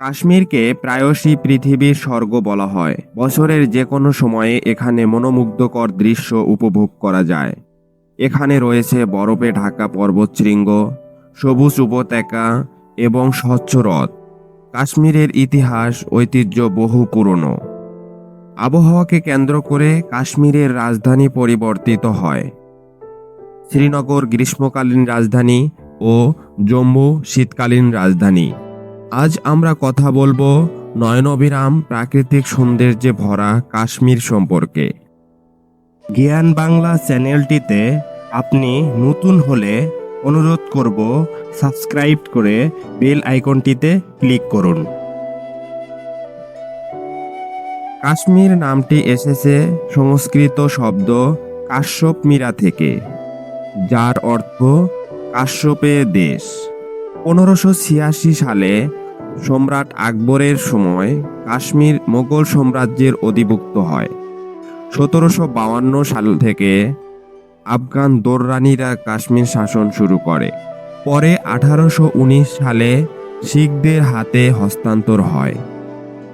কাশ্মীরকে প্রায়শই পৃথিবীর স্বর্গ বলা হয়। বছরের যে কোনো সময়ে এখানে মনোমুগ্ধকর দৃশ্য উপভোগ করা যায়। এখানে রয়েছে বরফে ঢাকা পর্বতশৃঙ্গ, সবুজ উপত্যকা এবং স্বচ্ছ হ্রদ। কাশ্মীরের ইতিহাস, ঐতিহ্য বহু পুরনো। আবহাওয়াকে কেন্দ্র করে কাশ্মীরের রাজধানী পরিবর্তিত হয়। শ্রীনগর গ্রীষ্মকালীন রাজধানী ও জম্মু শীতকালীন রাজধানী। আজ আমরা কথা বলব নয়নবিরাম প্রাকৃতিক সৌন্দর্যে ভরা কাশ্মীর সম্পর্কে। জ্ঞান বাংলা চ্যানেলটিতে আপনি নতুন হলে অনুরোধ করব সাবস্ক্রাইব করে বেল আইকনটিতে ক্লিক করুন। কাশ্মীর নামটি এসেছে সংস্কৃত শব্দ কাশ্যপ মীরা থেকে যার অর্থ কাশ্যপের দেশ। পনেরোশো ছিয়াশি সালে সম্রাট আকবরের সময় কাশ্মীর মোগল সাম্রাজ্যের অধিভুক্ত হয়। সতেরোশো বাউান্ন সাল থেকে আফগান দোররানিরা কাশ্মীর শাসন শুরু করে। পরে আঠারোশো উনিশ সালে শিখদের হাতে হস্তান্তর হয়।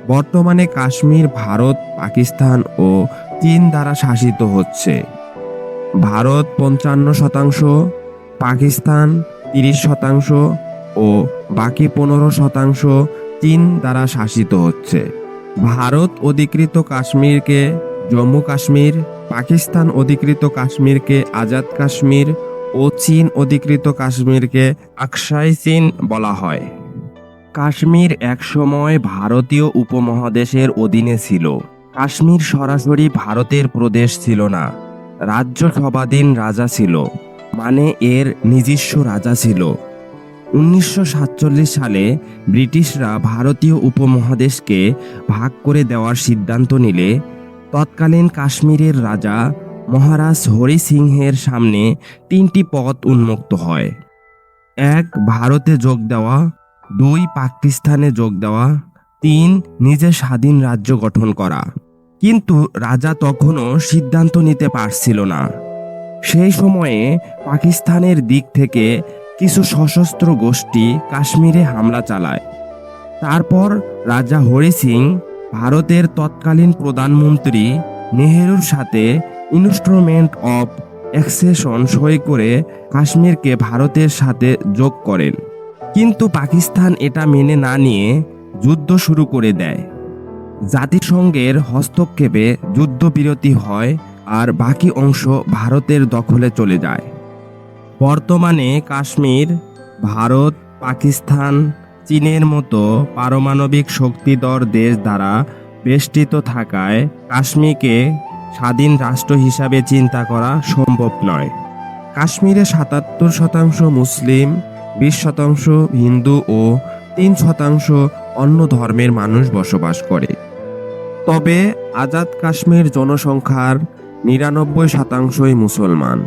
বর্তমানে কাশ্মীর, ভারত, পাকিস্তান ও চীন দ্বারা শাসিত হচ্ছে। ভারত পঞ্চান্ন শতাংশ, পাকিস্তান তিরিশ শতাংশ ও বাকি পনেরো শতাংশ চীন দ্বারা শাসিত হচ্ছে। ভারত অধিকৃত কাশ্মীরকে, জম্মু কাশ্মীর, পাকিস্তান অধিকৃত কাশ্মীরকে আজাদ কাশ্মীর ও চীন অধিকৃত কাশ্মীরকে আকসাই চীন বলা হয়। কাশ্মীর একসময় ভারতীয় উপমহাদেশের অধীনে ছিল। কাশ্মীর সরাসরি ভারতের প্রদেশ ছিল না। রাজ্য সভাধীন রাজা ছিল মানে এর নিজস্ব রাজা ছিল। উনিশশো সাতচল্লিশ সালে ব্রিটিশরা ভারতীয় উপমহাদেশকে ভাগ করে দেওয়ার সিদ্ধান্ত নিলে তৎকালীন কাশ্মীরের রাজা মহারাজ হরি সিংহের সামনে তিনটি পথ উন্মুক্ত হয়। এক, ভারতে যোগ দেওয়া, দুই, পাকিস্তানে যোগ দেওয়া, তিন, নিজে স্বাধীন রাজ্য গঠন করা। কিন্তু রাজা তখনও সিদ্ধান্ত নিতে পারছিল না। সেই সময়ে পাকিস্তানের দিক থেকে কিছু সশস্ত্র গোষ্ঠী কাশ্মীরে হামলা চালায়। তারপর রাজা হরি সিং ভারতের তৎকালীন প্রধানমন্ত্রী নেহেরুর সাথে ইনস্ট্রুমেন্ট অফ এক্সেশন সই করে কাশ্মীরকে ভারতের সাথে যোগ করেন। কিন্তু পাকিস্তান এটা মেনে না নিয়ে যুদ্ধ শুরু করে দেয়। জাতিসংঘের হস্তক্ষেপে যুদ্ধবিরতি হয় আর বাকি অংশ ভারতের দখলে চলে যায়। বর্তমানে কাশ্মীর, ভারত, পাকিস্তান, চীনের মতো পারমাণবিক শক্তিধর দেশ দ্বারা বেষ্টিত থাকায় কাশ্মীরকে স্বাধীন রাষ্ট্র হিসাবে চিন্তা করা সম্ভব নয়। কাশ্মীরে সাতাত্তর শতাংশ মুসলিম, বিশ শতাংশ হিন্দু ও তিন শতাংশ অন্য ধর্মের মানুষ বসবাস করে। তবে আজাদ কাশ্মীর জনসংখ্যার নিরানব্বই শতাংশই মুসলমান।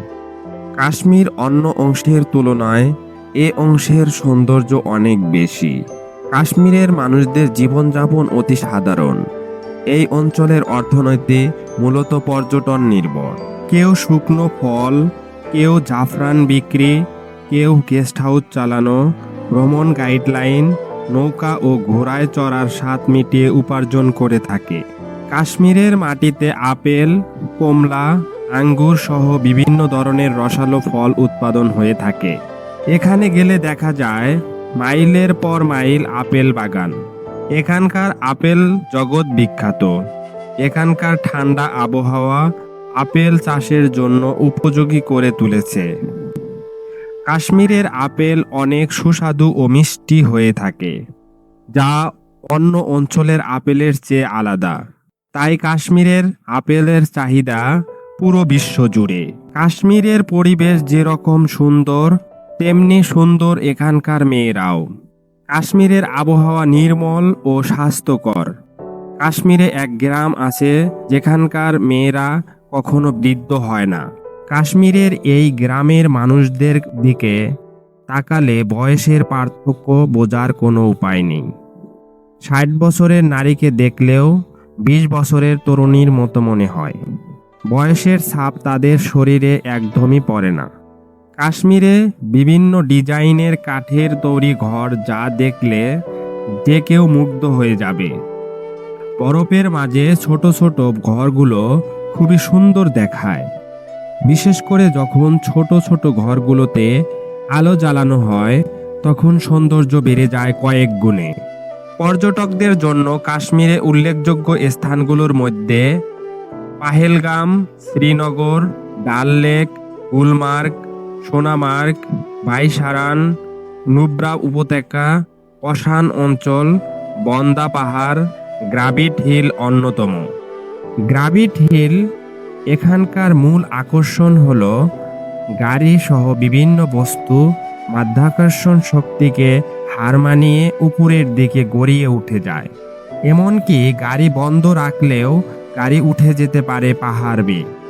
কাশ্মীর অন্য অংশের তুলনায় এ অংশের সৌন্দর্য অনেক বেশি। কাশ্মীরের মানুষদের জীবনযাপন অতি সাধারণ। এই অঞ্চলের অর্থনীতি মূলত পর্যটন নির্ভর। কেউ শুকনো ফল, কেউ জাফরান বিক্রি, কেউ গেস্ট হাউস চালানো, ভ্রমণ গাইডলাইন, নৌকা ও ঘোড়ায় চড়ার স্বাদ মিটিয়ে উপার্জন করে থাকে। কাশ্মীরের মাটিতে আপেল, কমলা আঙ্গুর সহ বিভিন্ন ধরনের রসালো ফল উৎপাদন হয়ে থাকে। এখানে গেলে দেখা যায়, মাইলের পর মাইল আপেল বাগান। এখানকার আপেল জগৎ বিখ্যাত। এখানকার ঠান্ডা আবহাওয়া আপেল চাষের জন্য উপযোগী করে তুলেছে। কাশ্মীরের আপেল অনেক সুস্বাদু ও মিষ্টি হয়ে থাকে, যা অন্য অঞ্চলের আপেলের চেয়ে আলাদা। তাই কাশ্মীরের আপেলের চাহিদা পুরো বিশ্ব জুড়ে। কাশ্মীরের পরিবেশ যেরকম সুন্দর, তেমনি সুন্দর এখানকার মেয়েরাও। কাশ্মীরের আবহাওয়া নির্মল ও স্বাস্থ্যকর। কাশ্মীরে এক গ্রাম আছে যেখানকার মেয়েরা কখনো বৃদ্ধ হয় না। কাশ্মীরের এই গ্রামের মানুষদের দিকে তাকালে বয়সের পার্থক্য বোঝার কোনো উপায় নেই। ষাট বছরের নারীকে দেখলেও বিশ বছরের তরুণীর মতো মনে হয়। বয়সের ছাপ তাদের শরীরে একদমই পড়ে না। কাশ্মীরে বিভিন্ন ডিজাইনের কাঠের তৈরি ঘর যা দেখলে যে কেউ মুগ্ধ হয়ে যাবে। বরফের মাঝে ছোট ছোট ঘরগুলো খুবই সুন্দর দেখায়। বিশেষ করে যখন ছোট ছোট ঘরগুলোতে আলো জ্বালানো হয়, তখন সৌন্দর্য বেড়ে যায় কয়েক গুণে। পর্যটকদের জন্য কাশ্মীরে উল্লেখযোগ্য স্থানগুলোর মধ্যে পাহেলগাম, শ্রীনগর, ডাল লেক, গুলমার্গ, সোনামার্গ বাইসারান নুব্রা উপত্যকা কষান অঞ্চল, বন্দা পাহাড় গ্রাভিট হিল অন্যতম। গ্রাভিট হিল এখানকার মূল আকর্ষণ হল গাড়ি সহ বিভিন্ন বস্তু, মাধ্যাকর্ষণ শক্তিকে হার মানিয়ে উপরের দিকে গড়িয়ে উঠে যায়। এমনকি গাড়ি বন্ধ রাখলেও গাড়ি উঠে যেতে পারে পাহাড় বেয়ে।